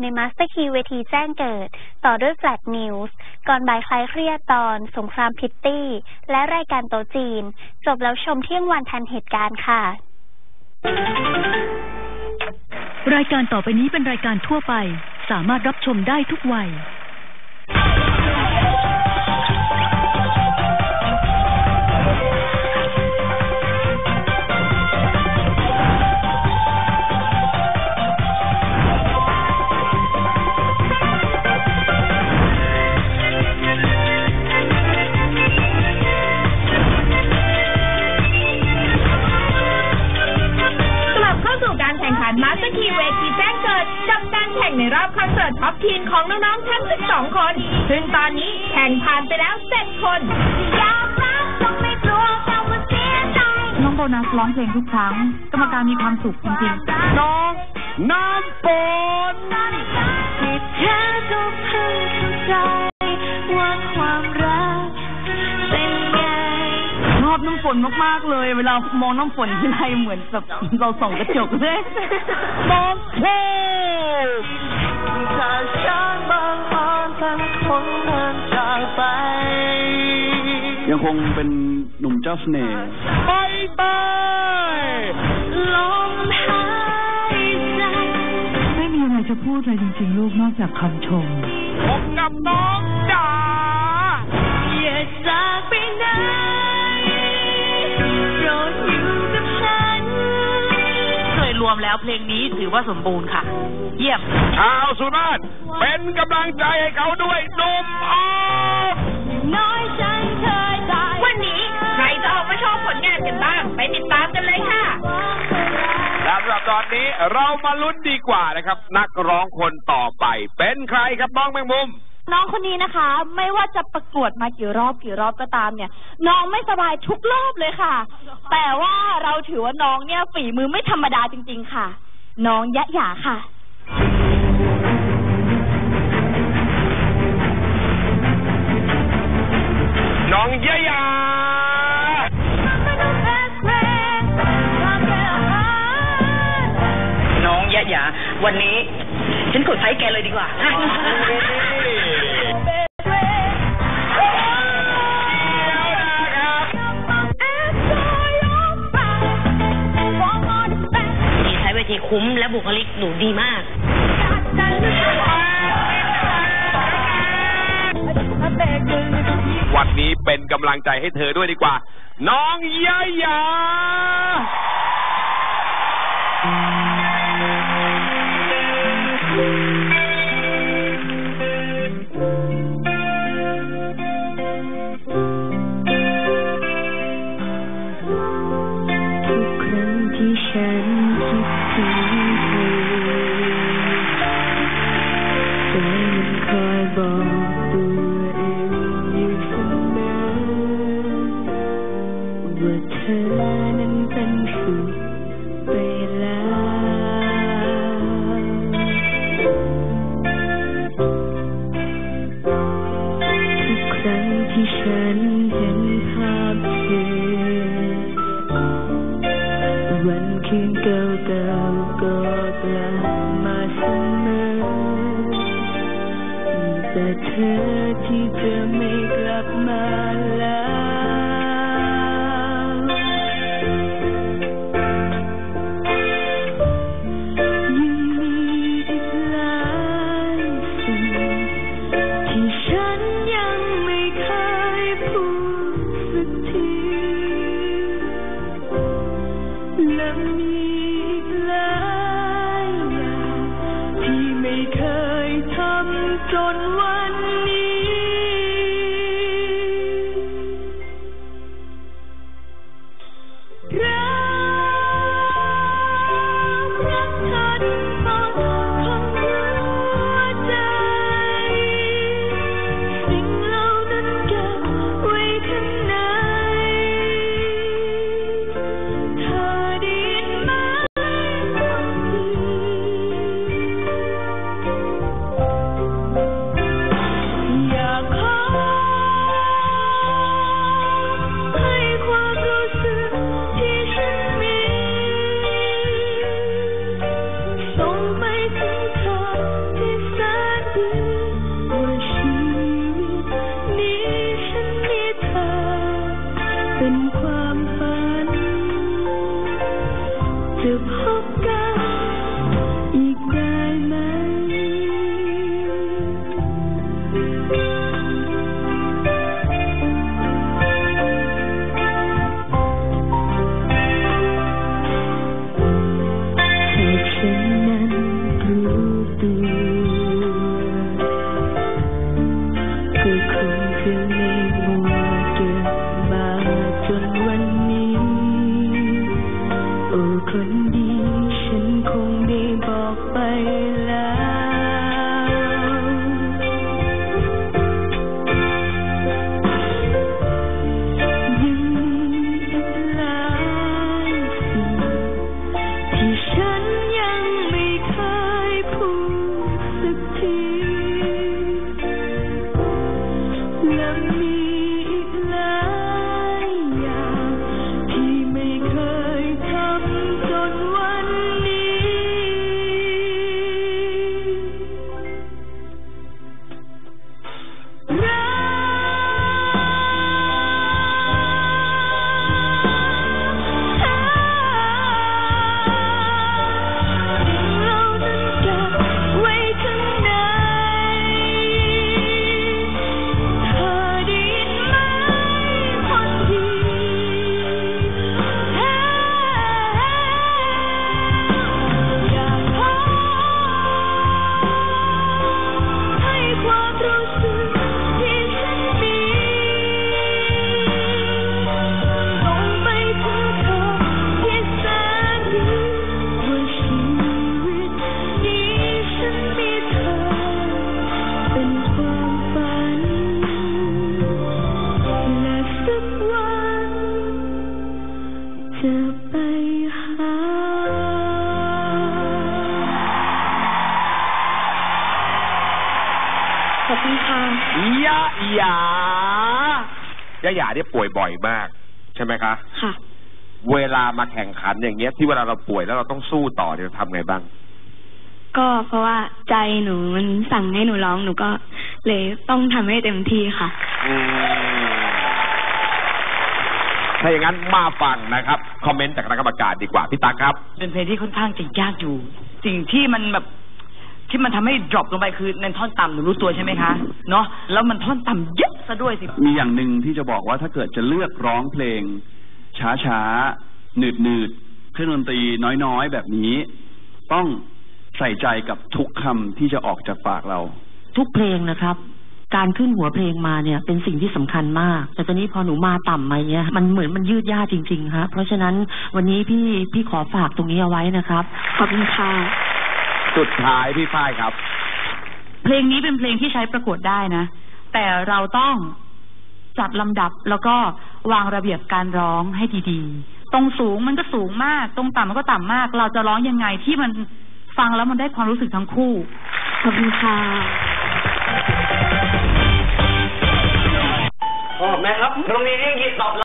ในมาสเตอร์คีเวทีแจ้งเกิด ต่อด้วยแฟลตนิวส์ก่อนบ่ายคลายเครียดตอน สงครามพิตตี้ และรายการโตจีน จบแล้วชมเที่ยงวันทันเหตุการณ์ค่ะ รายการต่อไปนี้เป็นรายการทั่วไป สามารถรับชมได้ทุกวัย ซึ่งตอนนี้แข่งผ่านไปแล้ว7คนอยากรักต้องไม่กลัวคำว่าเสียใจน้องโบนัสร้องเพลงทุกครั้ง กรรมการมีความสุขจริงๆน้องน้ำฝนที่เธอก็เพิ่งเข้าใจว่าความรักเป็นไงชอบน้ำฝนมากๆเลย เวลามองน้ำฝนที่ไรเหมือนแบบเราส่องกระจกเลยน้องโพ ทั้งคนเดินจากไป ยังคงเป็นหนุ่มเจ้าเสน่ห์ไปไปลมหายใจ ไม่มีอะไรจะพูดเลยจริงๆ ลูกนอกจากคำชม ผมกับน้องจ๋าอย่า วมแล้วเพลงนี้ถือว่าสมบูรณ์ค่ะ เยี่ยม ชาวสุราษฎร์เป็นกำลังใจให้เขาด้วยหนุ่มออฟน้อยฉันเคยตายวันนี้ใครจะออกมาโชว์ผลงานกันบ้าง ไปติดตามกันเลยค่ะและสำหรับตอนนี้เรามาลุ้นดีกว่านะครับ นักร้องคนต่อไป เป็นใครครับน้องแมงมุม น้องคนนี้นะคะ ไม่ว่าจะประกวดมากี่รอบกี่รอบก็ตามเนี่ย น้องไม่สบายทุกรอบเลยค่ะ แต่ว่า เราถือว่าน้องเนี่ยฝีมือไม่ธรรมดาจริง ๆ ค่ะ น้องยะหยาค่ะ น้องยะยา น้องยะหยา วันนี้ ฉันกดไซส์แกเลยดีกว่า ทีคุ้มและบุคลิกหนูดีมาก วันนี้เป็นกำลังใจให้เธอด้วยดีกว่า น้องยายา ค แต่เธอที่จะไม่กลับมาแล้ว เป็นความฝันจะพบกัน cling อบคุณค่ะยะหยายะหยาเนี่ยป่วยบ่อยมาก ใช่ไหมคะ ค่ะ เวลามาแข่งขันอย่างเงี้ย ที่เวลาเราป่วยแล้วเราต้องสู้ต่อเนี่ยทำไงบ้าง ก็เพราะว่าใจหนูมันสั่งให้หนูร้องหนูก็เลยต้องทำให้เต็มที่ค่ะ อืมถ้าอย่างนั้นมาฟังนะครับ คอมเมนต์จากคณะกรรมการดีกว่า พี่ตั๊กครับ เป็นเพลงที่ค่อนข้างจะยากอยู่ สิ่งที่มันแบบ ที่มันทำให้ drop ลงไปคือในท่อนต่ำหนูรู้ตัวใช่ไหมคะเนาะแล้วมันท่อนต่ำเยอะซะด้วยสิมีอย่างหนึ่งที่จะบอกว่าถ้าเกิดจะเลือกร้องเพลง ช้าช้าหนืดหนืดๆเครื่องดนตรีน้อยๆ แบบนี้ ต้องใส่ใจกับทุกคำที่จะออกจากปากเรา ทุกเพลงนะครับการขึ้นหัวเพลงมาเนี่ยเป็นสิ่งที่สำคัญมาก แต่ตอนนี้พอหนูมาต่ำมาเนี้ยมันเหมือนมันยืดยาดจริงๆฮะเพราะฉะนั้นวันนี้พี่พี่ขอฝากตรงนี้เอาไว้นะครับ ขอบคุณค่ะ สุดท้ายพี่ฝ้ายครับ เพลงนี้เป็นเพลงที่ใช้ประกวดได้นะ แต่เราต้องจัดลำดับแล้วก็วางระเบียบการร้องให้ดีๆ ตรงสูงมันก็สูงมาก ตรงต่ำมันก็ต่ำมาก เราจะร้องยังไงที่มันฟังแล้วมันได้ความรู้สึกทั้งคู่ ขอบคุณค่ะพ่อแม่ครับโรงเรียนยังยินตอบ